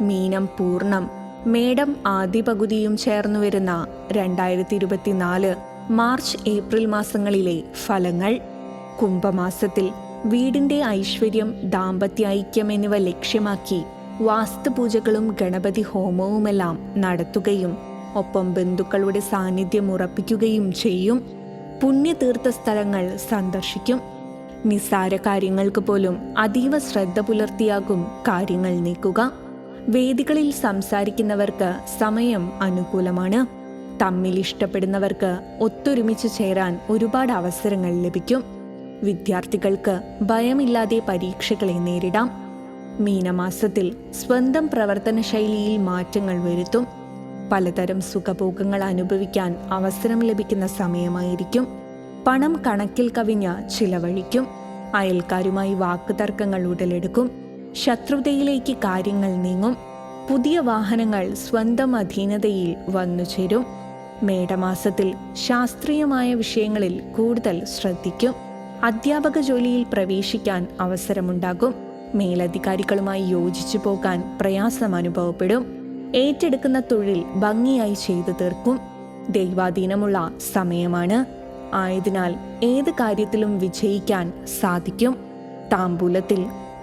മീനം പൂർണം മേടം ആദ്യ പകുതിയും ചേർന്നു വരുന്ന രണ്ടായിരത്തി ഇരുപത്തിനാല് മാർച്ച് ഏപ്രിൽ മാസങ്ങളിലെ ഫലങ്ങൾ. കുംഭമാസത്തിൽ വീടിന്റെ ഐശ്വര്യം ദാമ്പത്യ ഐക്യം എന്നിവ ലക്ഷ്യമാക്കി വാസ്തുപൂജകളും ഗണപതി ഹോമവുമെല്ലാം നടത്തുകയും ഒപ്പം ബന്ധുക്കളുടെ സാന്നിധ്യം ഉറപ്പിക്കുകയും ചെയ്യും. പുണ്യതീർത്ഥ സ്ഥലങ്ങൾ സന്ദർശിക്കും. നിസ്സാര കാര്യങ്ങൾക്ക് പോലും അതീവ ശ്രദ്ധ പുലർത്തിയാകും കാര്യങ്ങൾ നീക്കുക. വേദികളിൽ സംസാരിക്കുന്നവർക്ക് സമയം അനുകൂലമാണ്. തമ്മിൽ ഇഷ്ടപ്പെടുന്നവർക്ക് ഒത്തൊരുമിച്ച് ചേരാൻ ഒരുപാട് അവസരങ്ങൾ ലഭിക്കും. വിദ്യാർത്ഥികൾക്ക് ഭയമില്ലാതെ പരീക്ഷകളെ നേരിടാം. മീനമാസത്തിൽ സ്വന്തം പ്രവർത്തന ശൈലിയിൽ മാറ്റങ്ങൾ വരുത്തും. പലതരം സുഖഭോഗങ്ങൾ അനുഭവിക്കാൻ അവസരം ലഭിക്കുന്ന സമയമായിരിക്കും. പണം കണക്കിൽ കവിഞ്ഞ ചിലവഴിക്കും. അയൽക്കാരുമായി വാക്കുതർക്കങ്ങൾ ഉടലെടുക്കും. ശത്രുതയിലേക്ക് കാര്യങ്ങൾ നീങ്ങും. പുതിയ വാഹനങ്ങൾ സ്വന്തം അധീനതയിൽ വന്നു ചേരും. മേടമാസത്തിൽ ശാസ്ത്രീയമായ വിഷയങ്ങളിൽ കൂടുതൽ ശ്രദ്ധിക്കും. അധ്യാപക ജോലിയിൽ പ്രവേശിക്കാൻ അവസരമുണ്ടാകും. മേലധികാരികളുമായി യോജിച്ചു പോകാൻ പ്രയാസം അനുഭവപ്പെടും. ഏറ്റെടുക്കുന്ന തൊഴിൽ ഭംഗിയായി ചെയ്തു തീർക്കും. ദൈവാധീനമുള്ള സമയമാണ്. ആയതിനാൽ ഏത് കാര്യത്തിലും വിജയിക്കാൻ സാധിക്കും. താമ്പൂലത്തിൽ